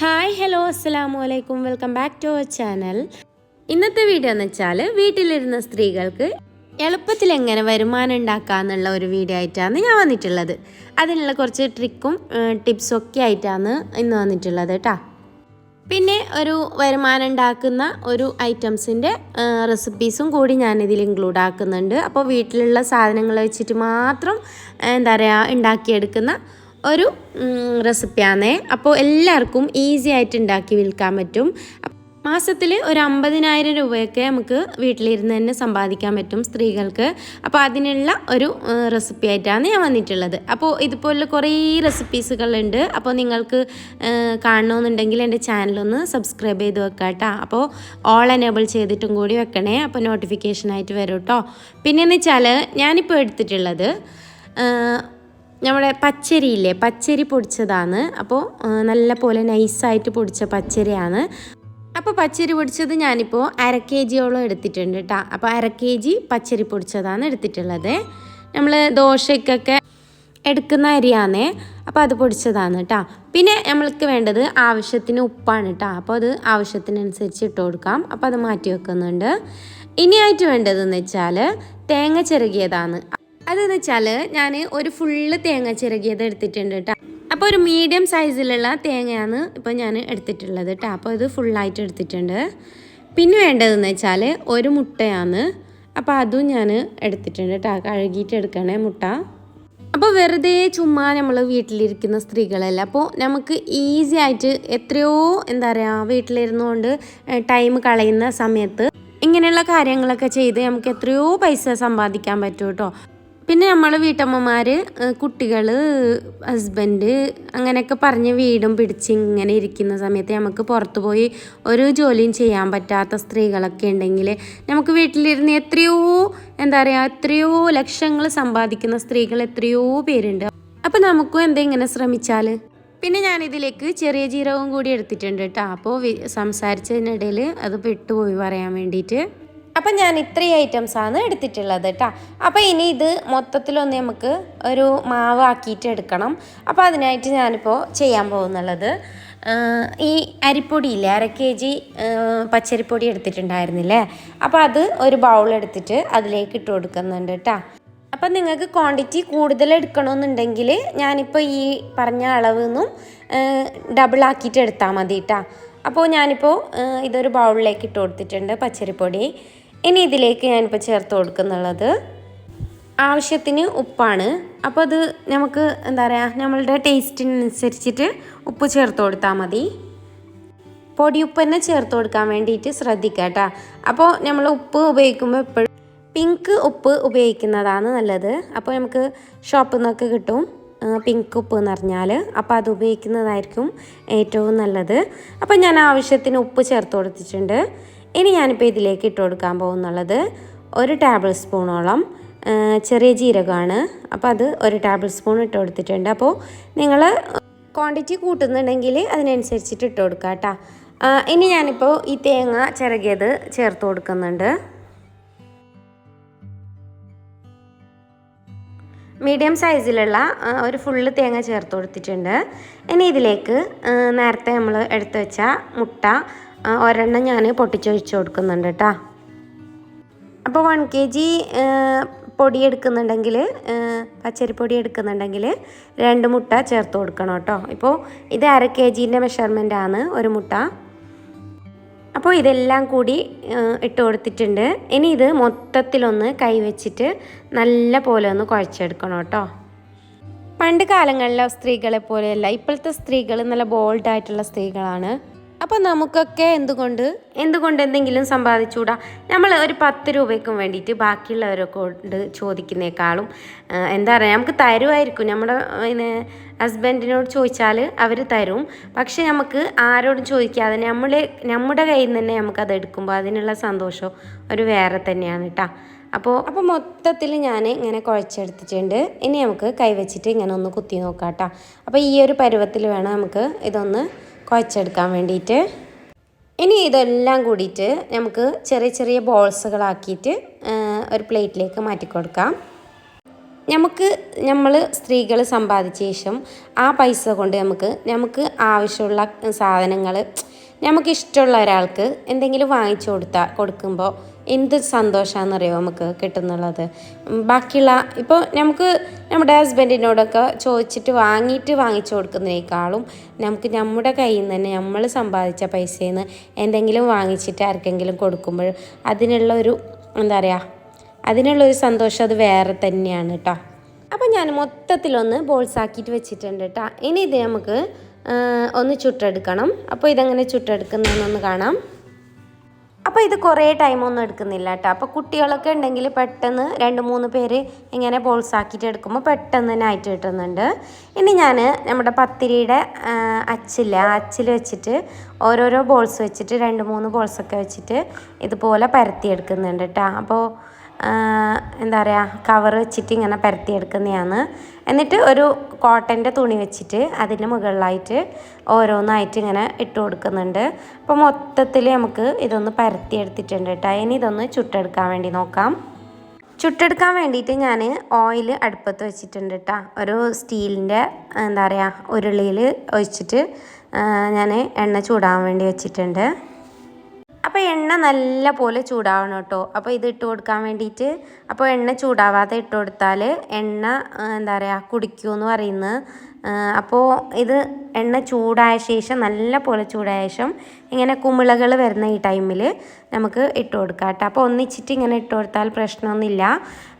Hi hello അസ്സലാമു അലൈക്കും welcome back to our channel. ഇന്നത്തെ വീഡിയോ എന്ന് വെച്ചാൽ വീട്ടിലിരുന്ന സ്ത്രീകൾക്ക് എളുപ്പത്തിൽ എങ്ങനെ വരുമാനം ഉണ്ടാക്കാന്നുള്ള ഒരു വീഡിയോ ആയിട്ടാണ് ഞാൻ വന്നിട്ടുള്ളത്. അതിനുള്ള കുറച്ച് ട്രിക്കും ടിപ്സും ഒക്കെ ആയിട്ടാണ് ഇന്ന് വന്നിട്ടുള്ളത് കേട്ടോ പിന്നെ ഒരു വരുമാനം ഉണ്ടാക്കുന്ന ഒരു ഐറ്റംസിന്റെ റെസിപ്പീസും കൂടി ഞാനിതിൽ ഇൻക്ലൂഡ് ആക്കുന്നുണ്ട്. അപ്പോൾ വീട്ടിലുള്ള സാധനങ്ങൾ വെച്ചിട്ട് മാത്രം എന്താ പറയുക ഉണ്ടാക്കിയെടുക്കുന്ന ഒരു റെസിപ്പിയാണേ അപ്പോൾ എല്ലാവർക്കും ഈസി ആയിട്ട് ഉണ്ടാക്കി വിൽക്കാൻ പറ്റും. മാസത്തിൽ ഒരു അമ്പതിനായിരം രൂപയൊക്കെ നമുക്ക് വീട്ടിലിരുന്ന് തന്നെ സമ്പാദിക്കാൻ പറ്റും സ്ത്രീകൾക്ക്. അപ്പോൾ അതിനുള്ള ഒരു റെസിപ്പി ആയിട്ടാണ് ഞാൻ വന്നിട്ടുള്ളത്. അപ്പോൾ ഇതുപോലുള്ള കുറേ റെസിപ്പീസുകളുണ്ട് അപ്പോൾ നിങ്ങൾക്ക് കാണണമെന്നുണ്ടെങ്കിൽ എന്റെ ചാനലൊന്ന് സബ്സ്ക്രൈബ് ചെയ്ത് വെക്കാം കേട്ടോ അപ്പോൾ ഓൾ എനേബിൾ ചെയ്തിട്ടും കൂടി വെക്കണേ. അപ്പോൾ നോട്ടിഫിക്കേഷനായിട്ട് വരും കേട്ടോ പിന്നെയെന്ന് വെച്ചാൽ ഞാനിപ്പോൾ എടുത്തിട്ടുള്ളത് നമ്മുടെ പച്ചരിയില്ലേ? പച്ചരി പൊടിച്ചതാണ്. അപ്പോൾ നല്ല പോലെ നൈസായിട്ട് പൊടിച്ച പച്ചരിയാണ്. അപ്പോൾ പച്ചരി പൊടിച്ചത് ഞാനിപ്പോൾ അര കെ ജിയോളം എടുത്തിട്ടുണ്ട് കേട്ടോ അപ്പോൾ അര കെ ജി പച്ചരി പൊടിച്ചതാണ് എടുത്തിട്ടുള്ളത്. നമ്മൾ ദോശയ്ക്കൊക്കെ എടുക്കുന്ന അരിയാണേ അപ്പോൾ അത് പൊടിച്ചതാണ് കേട്ടോ പിന്നെ നമ്മൾക്ക് വേണ്ടത് ആവശ്യത്തിന് ഉപ്പാണ് കേട്ടോ അപ്പോൾ അത് ആവശ്യത്തിനനുസരിച്ച് ഇട്ട് കൊടുക്കാം. അപ്പോൾ അത് മാറ്റി വെക്കുന്നുണ്ട്. ഇനിയായിട്ട് വേണ്ടതെന്ന് വെച്ചാൽ തേങ്ങ ചിരകിയതാണ് അതെന്ന് വെച്ചാൽ ഞാൻ ഒരു ഫുള്ള് തേങ്ങ ചിരകിയത് എടുത്തിട്ടുണ്ട് കേട്ടോ അപ്പോൾ ഒരു മീഡിയം സൈസിലുള്ള തേങ്ങയാണ് ഇപ്പോൾ ഞാൻ എടുത്തിട്ടുള്ളത് കേട്ടോ അപ്പോൾ ഇത് ഫുള്ളായിട്ട് എടുത്തിട്ടുണ്ട്. പിന്നെ വേണ്ടതെന്ന് വെച്ചാൽ ഒരു മുട്ടയാണ്. അപ്പോൾ അതും ഞാൻ എടുത്തിട്ടുണ്ട് കേട്ടോ കഴുകിയിട്ട് എടുക്കണേ മുട്ട. അപ്പോൾ വെറുതെ ചുമ്മാ നമ്മൾ വീട്ടിലിരിക്കുന്ന സ്ത്രീകളല്ല. അപ്പോൾ നമുക്ക് ഈസി ആയിട്ട് എത്രയോ എന്താ പറയുക വീട്ടിലിരുന്നുകൊണ്ട് ടൈം കളയുന്ന സമയത്ത് ഇങ്ങനെയുള്ള കാര്യങ്ങളൊക്കെ ചെയ്ത് നമുക്ക് എത്രയോ പൈസ സമ്പാദിക്കാൻ പറ്റും കേട്ടോ പിന്നെ നമ്മൾ വീട്ടമ്മമാർ കുട്ടികൾ ഹസ്ബൻഡ് അങ്ങനെയൊക്കെ പറഞ്ഞ് വീടും പിടിച്ച് ഇങ്ങനെ ഇരിക്കുന്ന സമയത്ത് നമുക്ക് പുറത്തു പോയി ഒരു ജോലിയും ചെയ്യാൻ പറ്റാത്ത സ്ത്രീകളൊക്കെ ഉണ്ടെങ്കിൽ നമുക്ക് വീട്ടിലിരുന്ന് എത്രയോ എന്താ പറയുക എത്രയോ ലക്ഷങ്ങൾ സമ്പാദിക്കുന്ന സ്ത്രീകൾ എത്രയോ പേരുണ്ട്. അപ്പോൾ നമുക്കും എന്താ ഇങ്ങനെ ശ്രമിച്ചാൽ പിന്നെ ഞാനിതിലേക്ക് ചെറിയ ജീരകവും കൂടി എടുത്തിട്ടുണ്ട് കേട്ടോ. അപ്പോൾ സംസാരിച്ചതിനിടയിൽ അത് വിട്ടുപോയി പറയാൻ വേണ്ടിയിട്ട്. അപ്പം ഞാൻ ഇത്രയും ഐറ്റംസാണ് എടുത്തിട്ടുള്ളത് കേട്ടോ അപ്പോൾ ഇനി ഇത് മൊത്തത്തിലൊന്ന് നമുക്ക് ഒരു മാവ് ആക്കിയിട്ട് എടുക്കണം. അപ്പോൾ അതിനായിട്ട് ഞാനിപ്പോൾ ചെയ്യാൻ പോകുന്നുള്ളത്. ഈ അരിപ്പൊടിയില്ലേ അര കെ ജി പച്ചരിപ്പൊടി എടുത്തിട്ടുണ്ടായിരുന്നില്ലേ? അപ്പോൾ അത് ഒരു ബൗൾ എടുത്തിട്ട് അതിലേക്ക് ഇട്ട് കൊടുക്കുന്നുണ്ട് കേട്ടോ അപ്പം നിങ്ങൾക്ക് ക്വാണ്ടിറ്റി കൂടുതൽ എടുക്കണമെന്നുണ്ടെങ്കിൽ ഞാനിപ്പോൾ ഈ പറഞ്ഞ അളവ് നിന്നും ഡബിൾ ആക്കിയിട്ട് എടുത്താൽ മതി കേട്ടോ അപ്പോൾ ഞാനിപ്പോൾ ഇതൊരു ബൗളിലേക്ക് ഇട്ട് കൊടുത്തിട്ടുണ്ട് പച്ചരിപ്പൊടി. ഇനി ഇതിലേക്ക് ഞാനിപ്പോൾ ചേർത്ത് കൊടുക്കുന്നുള്ളത് ആവശ്യത്തിന് ഉപ്പാണ്. അപ്പോൾ അത് നമുക്ക് എന്താ പറയുക നമ്മളുടെ ടേസ്റ്റിനനുസരിച്ചിട്ട് ഉപ്പ് ചേർത്ത് കൊടുത്താൽ മതി. പൊടിയുപ്പ് തന്നെ ചേർത്ത് കൊടുക്കാൻ വേണ്ടിയിട്ട് ശ്രദ്ധിക്കുക കേട്ടോ. അപ്പോൾ നമ്മൾ ഉപ്പ് ഉപയോഗിക്കുമ്പോൾ എപ്പോഴും പിങ്ക് ഉപ്പ് ഉപയോഗിക്കുന്നതാണ് നല്ലത്. അപ്പോൾ നമുക്ക് ഷോപ്പിൽ നിന്നൊക്കെ കിട്ടും പിങ്ക് ഉപ്പ് എന്ന് പറഞ്ഞാൽ അപ്പോൾ അത് ഉപയോഗിക്കുന്നതായിരിക്കും ഏറ്റവും നല്ലത്. അപ്പോൾ ഞാൻ ആവശ്യത്തിന് ഉപ്പ് ചേർത്ത് കൊടുത്തിട്ടുണ്ട്. ഇനി ഞാനിപ്പോൾ ഇതിലേക്ക് ഇട്ട് കൊടുക്കാൻ പോകുന്നുള്ളത് ഒരു ടേബിൾ സ്പൂണോളം ചെറിയ ജീരകമാണ്. അപ്പോൾ അത് ഒരു ടേബിൾ സ്പൂൺ ഇട്ട് കൊടുത്തിട്ടുണ്ട്. അപ്പോൾ നിങ്ങൾ ക്വാണ്ടിറ്റി കൂട്ടുന്നുണ്ടെങ്കിൽ അതിനനുസരിച്ചിട്ട് ഇട്ട് കൊടുക്കുക കേട്ടോ. ഇനി ഞാനിപ്പോൾ ഈ തേങ്ങ ചിറകിയത് ചേർത്ത് കൊടുക്കുന്നുണ്ട്. മീഡിയം സൈസിലുള്ള ഒരു ഫുള്ള് തേങ്ങ ചേർത്ത് കൊടുത്തിട്ടുണ്ട്. ഇനി ഇതിലേക്ക് നേരത്തെ നമ്മൾ എടുത്തു വെച്ച മുട്ട ഒരെണ്ണം ഞാൻ പൊട്ടിച്ചൊഴിച്ച് കൊടുക്കുന്നുണ്ട് കേട്ടോ അപ്പോൾ വൺ കെ ജി പൊടി എടുക്കുന്നുണ്ടെങ്കിൽ പച്ചരിപ്പൊടി എടുക്കുന്നുണ്ടെങ്കിൽ രണ്ട് മുട്ട ചേർത്ത് കൊടുക്കണം കേട്ടോ ഇപ്പോൾ ഇത് അര കെ ജീന്റെ മെഷർമെന്റ് ആണ് ഒരു മുട്ട. അപ്പോൾ ഇതെല്ലാം കൂടി ഇട്ട് കൊടുത്തിട്ടുണ്ട്. ഇനി ഇത് മൊത്തത്തിലൊന്ന് കൈവച്ചിട്ട് നല്ല പോലെ ഒന്ന് കുഴച്ചെടുക്കണം കേട്ടോ പണ്ട് കാലങ്ങളിലെ സ്ത്രീകളെ പോലെയല്ല ഇപ്പോഴത്തെ സ്ത്രീകൾ നല്ല ബോൾഡായിട്ടുള്ള സ്ത്രീകളാണ്. അപ്പോൾ നമുക്കൊക്കെ എന്തുകൊണ്ട്? എന്തുകൊണ്ട് എന്തെങ്കിലും സമ്പാദിച്ചുകൂടാ നമ്മൾ ഒരു പത്ത് രൂപയ്ക്കും വേണ്ടിയിട്ട് ബാക്കിയുള്ളവരെ കൊണ്ട് ചോദിക്കുന്നേക്കാളും എന്താ പറയുക നമുക്ക് തരുമായിരിക്കും. നമ്മുടെ പിന്നെ ഹസ്ബൻഡിനോട് ചോദിച്ചാൽ അവർ തരും. പക്ഷെ നമുക്ക് ആരോടും ചോദിക്കാതെ നമ്മളെ നമ്മുടെ കയ്യിൽ നിന്ന് തന്നെ നമുക്കത് എടുക്കുമ്പോൾ അതിനുള്ള സന്തോഷം ഒരു വേറെ തന്നെയാണ് കേട്ടോ അപ്പോൾ അപ്പോൾ മൊത്തത്തിൽ ഞാൻ ഇങ്ങനെ കുഴച്ചെടുത്തിട്ടുണ്ട്. ഇനി നമുക്ക് കൈവച്ചിട്ട് ഇങ്ങനെ ഒന്ന് കുത്തി നോക്കാം കേട്ടോ അപ്പോൾ ഈ ഒരു പരുവത്തിൽ വേണം നമുക്ക് ഇതൊന്ന് കുഴച്ചെടുക്കാൻ വേണ്ടിയിട്ട്. ഇനി ഇതെല്ലാം കൂടിയിട്ട് നമുക്ക് ചെറിയ ചെറിയ ബോൾസുകളാക്കിയിട്ട് ഒരു പ്ലേറ്റിലേക്ക് മാറ്റി കൊടുക്കാം നമുക്ക് നമ്മൾ സ്ത്രീകൾ സമ്പാദിച്ച ശേഷം ആ പൈസ കൊണ്ട് നമുക്ക് നമുക്ക് ആവശ്യമുള്ള സാധനങ്ങൾ നമുക്ക് ഇഷ്ടമുള്ള ഒരാൾക്ക് എന്തെങ്കിലും വാങ്ങിച്ചു കൊടുത്താൽ കൊടുക്കുമ്പോൾ എന്ത് സന്തോഷമാണെന്നറിയോ നമുക്ക് കിട്ടുന്നുള്ളത്? ബാക്കിയുള്ള ഇപ്പോൾ നമുക്ക് നമ്മുടെ ഹസ്ബൻഡിനോടൊക്കെ ചോദിച്ചിട്ട് വാങ്ങിയിട്ട് വാങ്ങിച്ചു കൊടുക്കുന്നതിനേക്കാളും നമുക്ക് നമ്മുടെ കയ്യിൽ നിന്ന് തന്നെ നമ്മൾ സമ്പാദിച്ച പൈസയിൽ നിന്ന് എന്തെങ്കിലും വാങ്ങിച്ചിട്ട് ആർക്കെങ്കിലും കൊടുക്കുമ്പോൾ അതിനുള്ള ഒരു എന്താ പറയുക അതിനുള്ളൊരു സന്തോഷം അത് വേറെ തന്നെയാണ് കേട്ടോ അപ്പം ഞാൻ മൊത്തത്തിലൊന്ന് ബോൾസാക്കിയിട്ട് വെച്ചിട്ടുണ്ട് കേട്ടോ ഇനി ഇത് നമുക്ക് ഒന്ന് ചുട്ടെടുക്കണം. അപ്പോൾ ഇതെങ്ങനെ ചുട്ടെടുക്കുന്നതെന്നൊന്ന് കാണാം. അപ്പോൾ ഇത് കുറേ ടൈമൊന്നും എടുക്കുന്നില്ല കേട്ടോ അപ്പോൾ കുട്ടികളൊക്കെ ഉണ്ടെങ്കിൽ പെട്ടെന്ന് രണ്ട് മൂന്ന് പേര് ഇങ്ങനെ ബോൾസ് ആക്കിയിട്ട് എടുക്കുമ്പോൾ പെട്ടെന്ന് തന്നെ ആയിട്ട് കിട്ടുന്നുണ്ട്. ഇനി ഞാൻ നമ്മുടെ പത്തിരിയുടെ അച്ചില്ല അച്ചിൽ വെച്ചിട്ട് ഓരോരോ ബോൾസ് വെച്ചിട്ട് രണ്ട് മൂന്ന് ബോൾസൊക്കെ വെച്ചിട്ട് ഇതുപോലെ പരത്തി എടുക്കുന്നുണ്ട് കേട്ടോ അപ്പോൾ എന്താ പറയുക കവർ വെച്ചിട്ട് ഇങ്ങനെ പരത്തിയെടുക്കുന്നതാണ്. എന്നിട്ട് ഒരു കോട്ടന്റെ തുണി വെച്ചിട്ട് അതിന് മുകളിലായിട്ട് ഓരോന്നായിട്ട് ഇങ്ങനെ ഇട്ട് കൊടുക്കുന്നുണ്ട്. അപ്പോൾ മൊത്തത്തിൽ നമുക്ക് ഇതൊന്ന് പരത്തിയെടുത്തിട്ടുണ്ട് കേട്ടോ. ഇനി ഇതൊന്ന് ചുട്ടെടുക്കാൻ വേണ്ടി നോക്കാം. ചുട്ടെടുക്കാൻ വേണ്ടിയിട്ട് ഞാൻ ഓയിൽ അടുപ്പത്ത് വെച്ചിട്ടുണ്ട് കേട്ടോ. ഒരു സ്റ്റീലിന്റെ എന്താ പറയുക ഉരുളിയിൽ ഒഴിച്ചിട്ട് ഞാൻ എണ്ണ ചൂടാൻ വേണ്ടി വെച്ചിട്ടുണ്ട്. അപ്പോൾ എണ്ണ നല്ല പോലെ ചൂടാവണം കേട്ടോ. അപ്പോൾ ഇത് ഇട്ട് കൊടുക്കാൻ വേണ്ടിയിട്ട് അപ്പോൾ എണ്ണ ചൂടാവാതെ ഇട്ട് കൊടുത്താൽ എണ്ണ എന്താ പറയുക കുടിക്കുമെന്ന് പറയുന്നത്. ആ, അപ്പോൾ ഇത് എണ്ണ ചൂടായ ശേഷം നല്ല പോലെ ചൂടായ ശേഷം ഇങ്ങനെ കുമിളകൾ വരുന്ന ഈ ടൈമിൽ നമുക്ക് ഇട്ട് കൊടുക്കാം കേട്ടോ. അപ്പോൾ ഒന്നിച്ചിട്ട് ഇങ്ങനെ ഇട്ട് കൊടുത്താൽ പ്രശ്നമൊന്നുമില്ല.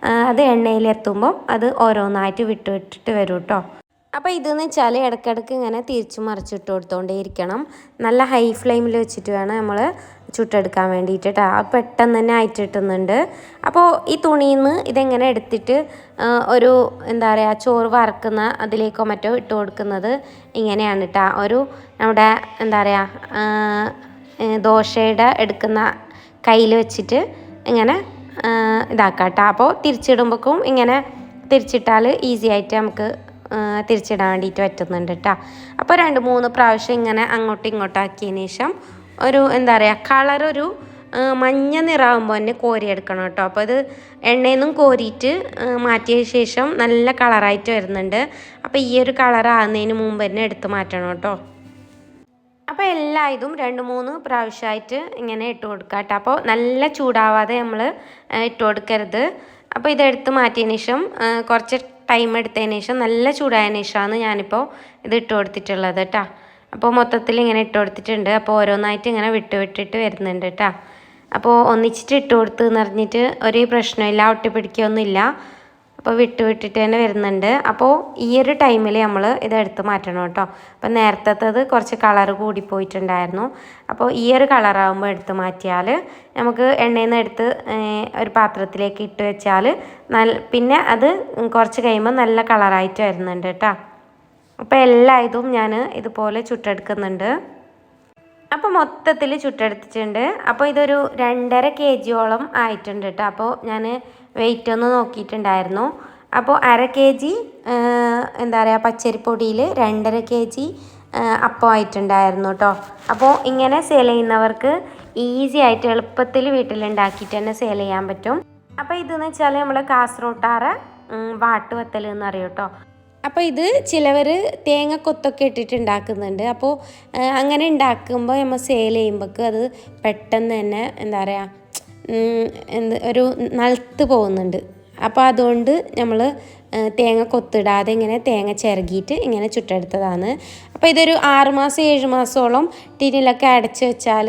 അത് അത് എണ്ണയിലെത്തുമ്പോൾ അത് ഓരോന്നായിട്ട് വിട്ട് വിട്ടിട്ട് വരും കേട്ടോ. അപ്പോൾ ഇതെന്ന് വെച്ചാൽ ഇടയ്ക്കിടയ്ക്ക് ഇങ്ങനെ തിരിച്ചു മറിച്ചിട്ട് കൊടുത്തോണ്ടേ ഇരിക്കണം നല്ല ഹൈ ഫ്ലെയിമിൽ വെച്ചിട്ട് വേണം നമ്മൾ ചുട്ടെടുക്കാൻ വേണ്ടിയിട്ട്. കേട്ടോ അത് പെട്ടെന്ന് തന്നെ ആയിട്ട് കിട്ടുന്നുണ്ട് അപ്പോൾ ഈ തുണിയിൽ നിന്ന് ഇതെങ്ങനെ എടുത്തിട്ട് ഒരു എന്താ പറയുക ചോറ് വറക്കുന്ന അതിലേക്കോ മറ്റോ ഇട്ട് കൊടുക്കുന്നത് ഇങ്ങനെയാണ് കേട്ടോ ഒരു നമ്മുടെ എന്താ പറയുക ആ, ദോശയുടെ എടുക്കുന്ന കയ്യിൽ വെച്ചിട്ട് ഇങ്ങനെ ആ, ഇതാക്കാം കേട്ടോ അപ്പോൾ തിരിച്ചിടുമ്പോഴേക്കും ഇങ്ങനെ തിരിച്ചിട്ടാൽ ഈസി ആയിട്ട് നമുക്ക് തിരിച്ചിടാൻ വേണ്ടിയിട്ട് പറ്റുന്നുണ്ട് കേട്ടോ അപ്പോൾ രണ്ട് മൂന്ന് പ്രാവശ്യം ഇങ്ങനെ അങ്ങോട്ടും ഇങ്ങോട്ടും ആക്കിയതിന് ശേഷം ഒരു എന്താ പറയുക കളറൊരു മഞ്ഞ നിറാവുമ്പോൾ തന്നെ കോരിയെടുക്കണം കേട്ടോ. അപ്പോൾ അത് എണ്ണയിൽ നിന്നും കോരിയിട്ട് മാറ്റിയ ശേഷം നല്ല കളറായിട്ട് വരുന്നുണ്ട്. അപ്പോൾ ഈ ഒരു കളറാകുന്നതിന് മുമ്പ് തന്നെ എടുത്ത് മാറ്റണം കേട്ടോ. അപ്പോൾ എല്ലാ ഇതും രണ്ട് മൂന്ന് പ്രാവശ്യമായിട്ട് ഇങ്ങനെ ഇട്ട് കൊടുക്കുക കേട്ടോ. അപ്പോൾ നല്ല ചൂടാവാതെ നമ്മൾ ഇട്ട് കൊടുക്കരുത്. അപ്പോൾ ഇതെടുത്ത് മാറ്റിയതിന് ശേഷം കുറച്ച് ടൈം എടുത്തതിന് ശേഷം നല്ല ചൂടായതിന് ശേഷമാണ് ഞാനിപ്പോൾ ഇത് ഇട്ട് കൊടുത്തിട്ടുള്ളത് കേട്ടോ. അപ്പോൾ മൊത്തത്തിൽ ഇങ്ങനെ ഇട്ട് കൊടുത്തിട്ടുണ്ട്. അപ്പോൾ ഓരോന്നായിട്ട് ഇങ്ങനെ വിട്ട് വിട്ടിട്ട് വരുന്നുണ്ട് കേട്ടോ അപ്പോൾ ഒന്നിച്ചിട്ട് ഇട്ട് കൊടുത്ത് എന്ന് പറഞ്ഞിട്ട് ഒരു പ്രശ്നമില്ല ഒട്ടിപ്പിടിക്കുകയൊന്നുമില്ല അപ്പോൾ വിട്ട് വിട്ടിട്ട് തന്നെ വരുന്നുണ്ട്. അപ്പോൾ ഈ ഒരു ടൈമിൽ നമ്മൾ ഇത് എടുത്ത് മാറ്റണം കേട്ടോ അപ്പോൾ നേരത്തേത് കുറച്ച് കളർ കൂടിപ്പോയിട്ടുണ്ടായിരുന്നു അപ്പോൾ ഈ ഒരു കളറാകുമ്പോൾ എടുത്ത് മാറ്റിയാൽ നമുക്ക് എണ്ണയിൽ നിന്ന് എടുത്ത് ഒരു പാത്രത്തിലേക്ക് ഇട്ട് വെച്ചാൽ നല്ല പിന്നെ അത് കുറച്ച് കഴിയുമ്പോൾ നല്ല കളറായിട്ട് വരുന്നുണ്ട് കേട്ടോ അപ്പോൾ എല്ലാ ഇതും ഞാൻ ഇതുപോലെ ചുട്ടെടുക്കുന്നുണ്ട്. അപ്പോൾ മൊത്തത്തിൽ ചുട്ടെടുത്തിട്ടുണ്ട്. അപ്പോൾ ഇതൊരു രണ്ടര കെ ജിയോളം ആയിട്ടുണ്ട് കേട്ടോ അപ്പോൾ ഞാൻ വെയിറ്റ് ഒന്ന് നോക്കിയിട്ടുണ്ടായിരുന്നു. അപ്പോൾ അര കെ ജി എന്താ പറയുക പച്ചരിപ്പൊടിയിൽ രണ്ടര കെ ജി അപ്പം ആയിട്ടുണ്ടായിരുന്നു കേട്ടോ അപ്പോൾ ഇങ്ങനെ സെയിൽ ചെയ്യുന്നവർക്ക് ഈസി ആയിട്ട് എളുപ്പത്തിൽ വീട്ടിലുണ്ടാക്കിയിട്ട് തന്നെ സെയിൽ ചെയ്യാൻ പറ്റും. അപ്പോൾ ഇതെന്ന് വെച്ചാൽ നമ്മൾ കാസർഗോട്ടാറ വാട്ടുവത്തൽ എന്ന് അറിയും കേട്ടോ അപ്പോൾ ഇത് ചിലവർ തേങ്ങ കൊത്തൊക്കെ ഇട്ടിട്ട് ഉണ്ടാക്കുന്നുണ്ട് അപ്പോൾ അങ്ങനെ ഉണ്ടാക്കുമ്പോൾ നമ്മൾ സെയിൽ ചെയ്യുമ്പോൾക്ക് അത് പെട്ടെന്ന് തന്നെ എന്താ പറയുക എന്ത് ഒരു നളുത്ത് പോകുന്നുണ്ട്. അപ്പോൾ അതുകൊണ്ട് നമ്മൾ തേങ്ങ കൊത്തിടാതെ ഇങ്ങനെ തേങ്ങ ചിരകിയിട്ട് ഇങ്ങനെ ചുട്ടെടുത്തതാണ്. അപ്പോൾ ഇതൊരു ആറ് മാസം ഏഴ് മാസത്തോളം ടിന്നിലൊക്കെ അടച്ച് വെച്ചാൽ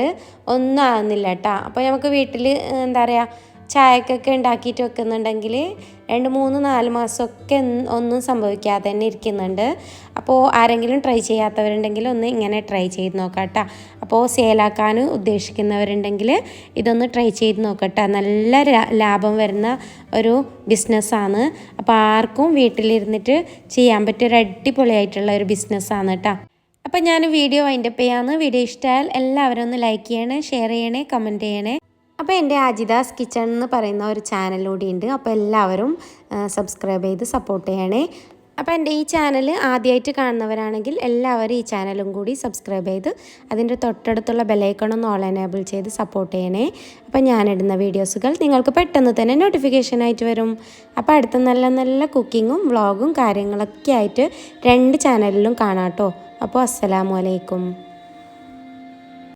ഒന്നും ആകുന്നില്ല കേട്ടോ അപ്പോൾ നമുക്ക് വീട്ടിൽ എന്താ പറയുക ചായക്കൊക്കെ ഉണ്ടാക്കിയിട്ട് വെക്കുന്നുണ്ടെങ്കിൽ രണ്ട് മൂന്ന് നാല് മാസമൊക്കെ ഒന്നും- സംഭവിക്കാതെ തന്നെ ഇരിക്കുന്നുണ്ട്. അപ്പോൾ ആരെങ്കിലും ട്രൈ ചെയ്യാത്തവരുണ്ടെങ്കിൽ ഒന്ന് ഇങ്ങനെ ട്രൈ ചെയ്ത് നോക്കാം കേട്ടോ. അപ്പോൾ സെയിലാക്കാൻ ഉദ്ദേശിക്കുന്നവരുണ്ടെങ്കിൽ ഇതൊന്ന് ട്രൈ ചെയ്ത് നോക്കട്ടെ നല്ല ലാഭം വരുന്ന ഒരു ബിസിനസ്സാണ് അപ്പോൾ ആർക്കും വീട്ടിലിരുന്നിട്ട് ചെയ്യാൻ പറ്റിയ ഒരു അടിപൊളിയായിട്ടുള്ള ഒരു ബിസിനസ്സാണ് കേട്ടോ. അപ്പോൾ ഞാൻ വീഡിയോ വൈൻഡപ്പ് ചെയ്യാമെന്ന് വീഡിയോ ഇഷ്ടമായാൽ എല്ലാവരും ഒന്ന് ലൈക്ക് ചെയ്യണേ ഷെയർ ചെയ്യണേ കമന്റ് ചെയ്യണേ. അപ്പോൾ എന്റെ അജിദാസ് കിച്ചൺ എന്ന് പറയുന്ന ഒരു ചാനൽ ഉണ്ട്. അപ്പോൾ എല്ലാവരും സബ്സ്ക്രൈബ് ചെയ്ത് സപ്പോർട്ട് ചെയ്യണേ. അപ്പോൾ എന്റെ ഈ ചാനൽ ആദ്യമായിട്ട് കാണുന്നവരാണെങ്കിൽ എല്ലാവരും ഈ ചാനലും കൂടി സബ്സ്ക്രൈബ് ചെയ്ത് അതിന്റെ തൊട്ടടുത്തുള്ള ബെലൈക്കണൊന്ന് ഓൾ എനേബിൾ ചെയ്ത് സപ്പോർട്ട് ചെയ്യണേ. അപ്പോൾ ഞാനിടുന്ന വീഡിയോസുകൾ നിങ്ങൾക്ക് പെട്ടെന്ന് തന്നെ നോട്ടിഫിക്കേഷനായിട്ട് വരും. അപ്പോൾ അടുത്ത നല്ല നല്ല കുക്കിങ്ങും വ്ളോഗും കാര്യങ്ങളൊക്കെ ആയിട്ട് രണ്ട് ചാനലിലും കാണാം കേട്ടോ. അപ്പോൾ അസ്സലാമു അലൈക്കും.